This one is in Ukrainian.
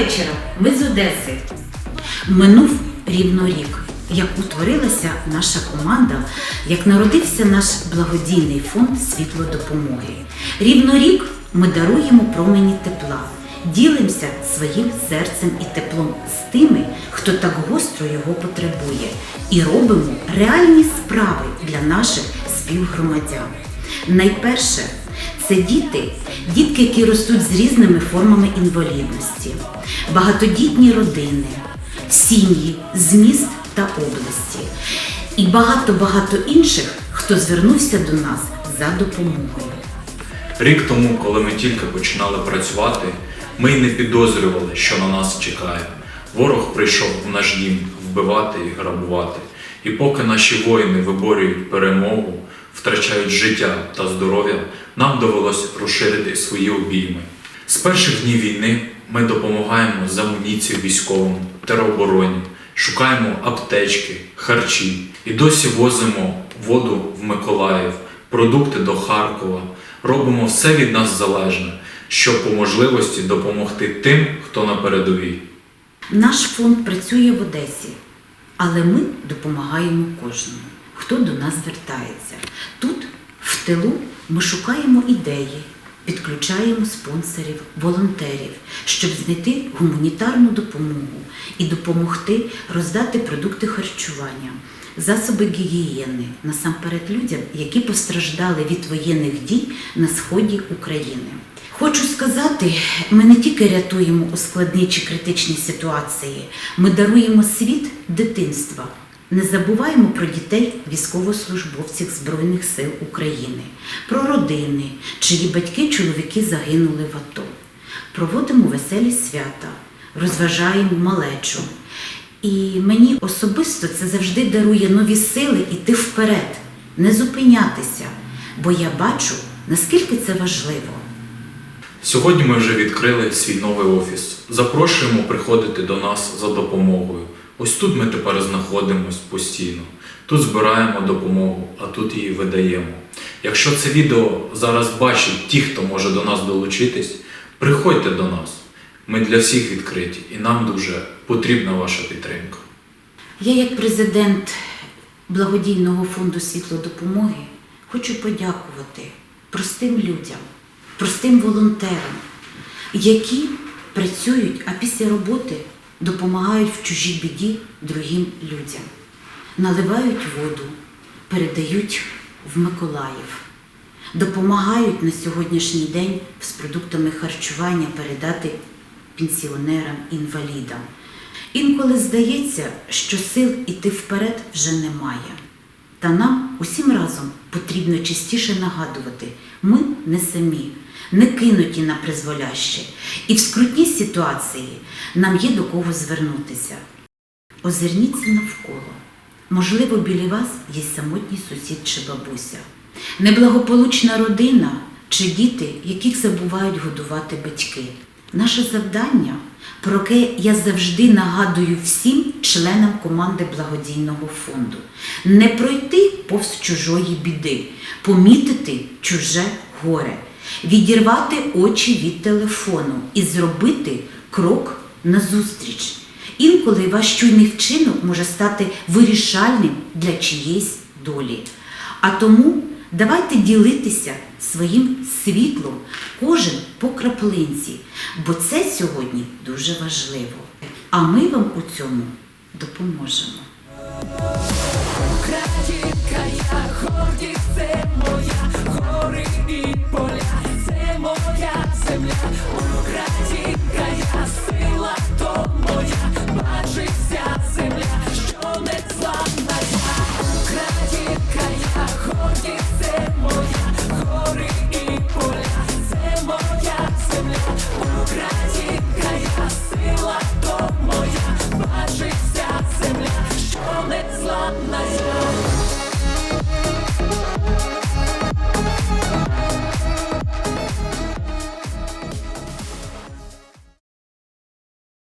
Вечора. Ми з Одеси. Минув рівно рік, як утворилася наша команда, як народився наш благодійний фонд світло допомоги. Рівно рік ми даруємо промені тепла, ділимося своїм серцем і теплом з тими, хто так гостро його потребує, і робимо реальні справи для наших співгромадян. Найперше це діти, дітки, які ростуть з різними формами інвалідності, багатодітні родини, сім'ї з міст та області і багато-багато інших, хто звернувся до нас за допомогою. Рік тому, коли ми тільки починали працювати, ми й не підозрювали, що на нас чекає. Ворог прийшов в наш дім вбивати і грабувати. І поки наші воїни виборюють перемогу, втрачають життя та здоров'я, нам довелось розширити свої обійми. З перших днів війни ми допомагаємо з амуніцією військовим, теробороні, шукаємо аптечки, харчі і досі возимо воду в Миколаїв, продукти до Харкова. Робимо все від нас залежне, щоб по можливості допомогти тим, хто на передовій. Наш фонд працює в Одесі, але ми допомагаємо кожному, хто до нас звертається. Тут, в тилу, ми шукаємо ідеї, підключаємо спонсорів, волонтерів, щоб знайти гуманітарну допомогу і допомогти роздати продукти харчування, засоби гігієни насамперед людям, які постраждали від воєнних дій на сході України. Хочу сказати, ми не тільки рятуємо у складній чи критичній ситуації, ми даруємо світ дитинства. Не забуваємо про дітей військовослужбовців Збройних сил України, про родини, чиї батьки, чоловіки загинули в АТО. Проводимо веселі свята, розважаємо малечу. І мені особисто це завжди дарує нові сили йти вперед, не зупинятися, бо я бачу, наскільки це важливо. Сьогодні ми вже відкрили свій новий офіс. Запрошуємо приходити до нас за допомогою. Ось тут ми тепер знаходимось постійно. Тут збираємо допомогу, а тут її видаємо. Якщо це відео зараз бачать ті, хто може до нас долучитись, приходьте до нас. Ми для всіх відкриті і нам дуже потрібна ваша підтримка. Я, як президент благодійного фонду світло допомоги, хочу подякувати простим людям, простим волонтерам, які працюють, а після роботи допомагають в чужій біді другим людям, наливають воду, передають в Миколаїв, допомагають на сьогоднішній день з продуктами харчування передати пенсіонерам, інвалідам. Інколи здається, що сил іти вперед вже немає. Та нам усім разом потрібно частіше нагадувати, ми не самі, не кинуті на призволяще, і в скрутній ситуації нам є до кого звернутися. Озирніться навколо. Можливо, біля вас є самотній сусід чи бабуся, неблагополучна родина чи діти, яких забувають годувати батьки. Наше завдання, про яке я завжди нагадую всім членам команди благодійного фонду, не пройти повз чужої біди, помітити чуже горе, відірвати очі від телефону і зробити крок назустріч. Інколи ваш чуйний вчинок може стати вирішальним для чиєїсь долі. А тому давайте ділитися своїм світлом кожен по краплинці, бо це сьогодні дуже важливо. А ми вам у цьому допоможемо.